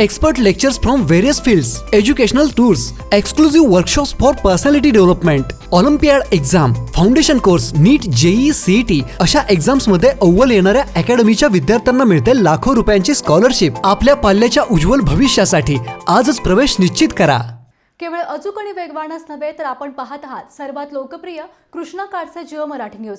Expert lectures from various fields educational tours exclusive workshops for personality development olympiad exam foundation course NEET JEE CET अशा एक्झाम्समध्ये अव्वल येणाऱ्या अकॅडमीच्या विद्यार्थ्यांना मिळते लाखो रुपयांची स्कॉलरशिप आपल्या पाल्याच्या उज्ज्वल भविष्यासाठी आजच प्रवेश निश्चित करा. केवळ अचूक आणि वेगवानच नव्हे तर आपण पाहत आहात सर्वात लोकप्रिय कृष्णा काडचे Jio Marathi news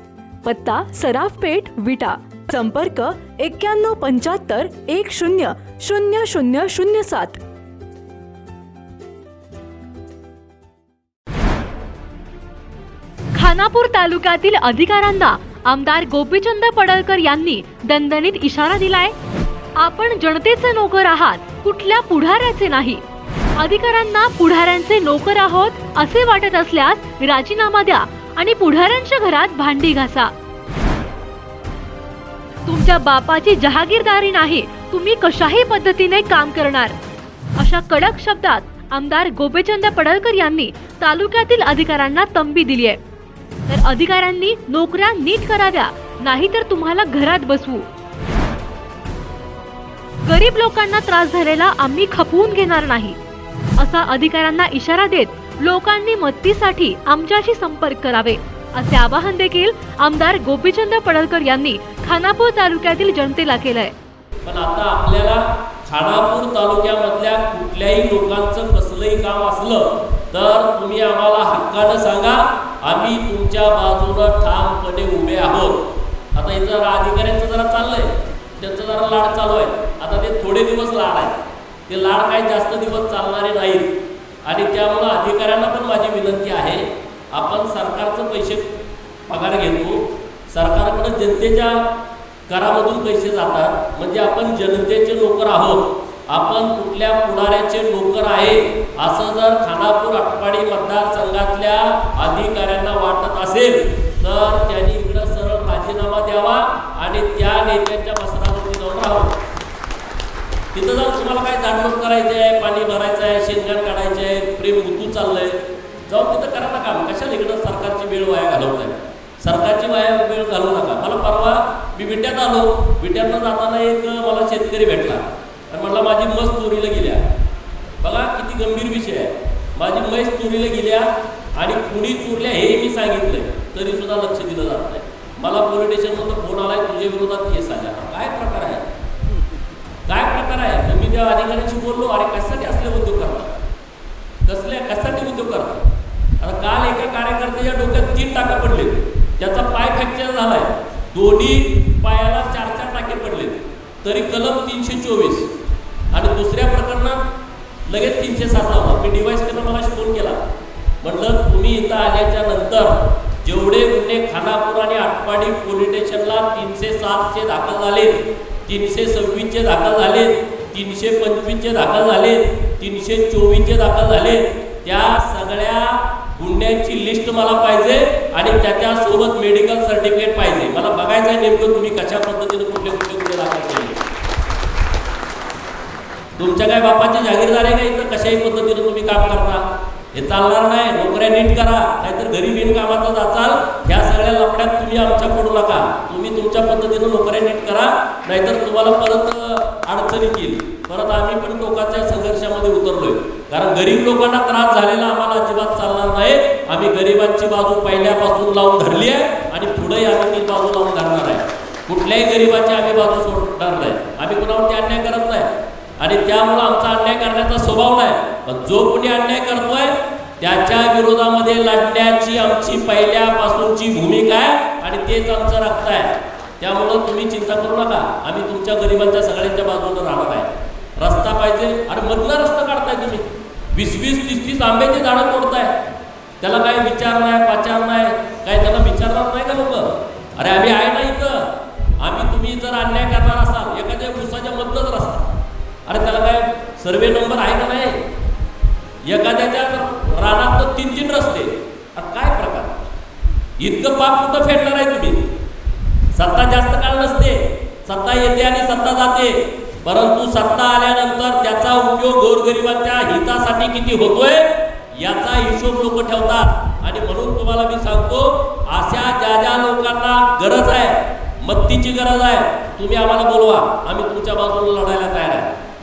पत्ता सराफपेठ विटा. संपर्क एक्क्याण्णव पंच्याहत्तर एक शून्य शून्य शून्य शून्य सात. खानापूर तालुक्यातील अधिकाऱ्यांना आमदार गोपीचंद पडळकर यांनी दणदणीत इशारा दिलाय आपण जनतेचे नोकर आहात कुठल्या पुढाऱ्याचे नाही. अधिकाऱ्यांना पुढाऱ्यांचे नोकर आहोत असे वाटत असल्यास राजीनामा द्या. आणि पुढाऱ्यांच्या घरात भांडी घासा. तुमच्या बापाची जहागीरदारी नाही तुम्ही कशाही पद्धतीने काम करणार. अशा कडक शब्दात आमदार गोपीचंद पडळकर यांनी तालुक्यातील अधिकाऱ्यांना तंबी दिली आहे. तर अधिकाऱ्यांनी नोकऱ्या नीट कराव्या नाहीतर तुम्हाला घरात बसवू. गरीब लोकांना त्रास झालेला आम्ही खपवून घेणार नाही असा अधिकाऱ्यांना इशारा देत लोकांनी मदतीसाठी आमच्याशी संपर्क करावे असे आवाहन देखील आमदार गोपीचंद पडळकर यांनी खानापूर तालुक्यातील जनतेला केलंय. पण आता आपल्याला खानापूर तालुक्यामधल्या कुठल्याही लोकांचं कसलंही काम असलं तर तुम्ही आम्हाला हक्कानं सांगा आम्ही तुमच्या बाजूनं ठामपणे उभे आहोत. आता इथं जरा अधिकाऱ्यांचं जरा चाललंय त्यांचं जरा लाड चालू आहे. आता ते थोडे दिवस लाड आहे ते लाड काही जास्त दिवस चालणारे नाहीत. आणि त्यामुळं अधिकाऱ्यांना पण माझी विनंती आहे आपण सरकारचं पैसे पगार घेतो. सरकारकडं जनतेच्या करामधून पैसे जातात. म्हणजे आपण जनतेचे नोकर आहोत. आपण कुठल्या पुढाऱ्याचे नोकर आहे असं जर खानापूर आटपाडी मतदारसंघातल्या अधिकाऱ्यांना वाटत असेल तर त्यांनी इकडं सरळ राजीनामा द्यावा आणि त्या नेत्यांच्या बसरावरती जाऊन राहावं. तिथं जाऊन तुम्हाला काय जाणून करायचं आहे पाणी भरायचं आहे शेणखण काढायचे आहे प्रेम ऋतू चाललंय. जाऊन तिथं करा ना काम कशाला इकडं सरकारची वेळ वाया घालवताय? सरकारची वाया वेळ घालवू नका. मला परवा मी विट्यात आलो. विट्यातनं जाताना एक मला शेतकरी भेटला. आणि म्हटलं माझी म्हस चोरीला गेल्या. बघा किती गंभीर विषय आहे. माझी म्हैस चोरीला गेल्या आणि कुणी चोरल्या हे मी सांगितलंय. तरी सुद्धा लक्ष दिलं जात नाही. मला पोलीस स्टेशनमधून फोन आलाय. तुझ्या विरोधात केस आल्या. काय प्रकार आहे? काय प्रकार आहे? तर मी त्या अधिकाऱ्यांशी बोललो. अरे कशासाठी असले होतो कसल्या कसले कशासाठी उद्योग करतात आता काल एका कार्यकर्त्याच्या डोक्यात तीन टाके पडले. त्याचा पाय फ्रॅक्चर झालाय. दोन्ही पायाला चार चार टाके पडले. तरी कलम तीनशे चोवीस. आणि दुसऱ्या प्रकरणात लगेच तीनशे सात मी डिवाईस करणं मला फोन केला. म्हटलं तुम्ही इथं आल्याच्यानंतर जेवढे गुन्हे खानापूर आणि आटपाडी पोलीस स्टेशनला तीनशे सातचे दाखल झाले तीनशे सव्वीसचे दाखल झाले तीनशे पंचवीसचे दाखल झाले तीनशे चोवीसचे दाखल झाले. त्या सगळ्या गुन्ह्यांची लिस्ट मला पाहिजे आणि त्याच्यासोबत मेडिकल सर्टिफिकेट पाहिजे. मला बघायचं आहे नेमकं तुम्ही कशा पद्धतीने कुठले कुठले गुन्हे दाखल केले. तुमच्या काय बापाची जागीरदार आहे का इथं? कशाही पद्धतीने तुम्ही काम करता? हे चालणार नाही. नोकऱ्या नीट करा. नाहीतर घरी बिनकामाचा जाचाल ह्या सगळ्या लपड्यात तुम्ही आमच्या पडू नका. तुम्ही तुमच्या पद्धतीनं नोकऱ्या नीट करा. नाहीतर तुम्हाला परत अडचणीत येईल परत आम्ही पण टोकाच्या संघर्षामध्ये उतरलोय. कारण गरीब लोकांना त्रास झालेला आम्हाला अजिबात चालणार नाही. आम्ही गरिबांची बाजू पहिल्यापासून लावून धरली आहे आणि पुढेही आम्ही ती बाजू लावून धरणार आहे. कुठल्याही गरिबाची आम्ही बाजू सोडणार नाही. आम्ही कुणावरती अन्याय करत नाही. आणि त्यामुळं आमचा अन्याय करण्याचा स्वभाव नाही. पण जो कोणी अन्याय करतोय त्याच्या विरोधामध्ये लढण्याची आमची पहिल्यापासूनची भूमिका आहे आणि तेच आमचं रक्त आहे. त्यामुळं तुम्ही चिंता करू नका. आम्ही तुमच्या गरिबांच्या सगळ्यांच्या बाजूनं राहणार आहे. रस्ता पाहिजे आणि मधला रस्ता काढताय तुम्ही. वीस वीस तीस तीस आंब्याची झाडं तोडताय. त्याला काही विचार नाही पाचार नाही काय त्याला विचारणार नाही का लोक? अरे आम्ही आहे ना इथं. आम्ही तुम्ही जर अन्याय करणार असाल एखाद्या दिवसाच्या मधलंच रस्ता. अरे त्याला काय सर्वे नंबर आहे का नाही? एखाद्याच्या रानात तर तीन तीन रस्ते. अरे काय प्रकार? इतकं पाप कुठं फेडणार आहे तुम्ही? सत्ता जास्त काळ नसते. सत्ता येते आणि सत्ता जाते. परंतु सत्ता आल्यानंतर त्याचा उपयोग गोरगरिबांच्या हितासाठी किती होतोय याचा हिशोब लोक ठेवतात. आणि म्हणून तुम्हाला मी सांगतो अशा ज्या ज्या लोकांना गरज आहे मत्तीची गरज आहे तुम्ही आम्हाला बोलवा. आम्ही तुमच्या बाजूला लढायला तयार आहे.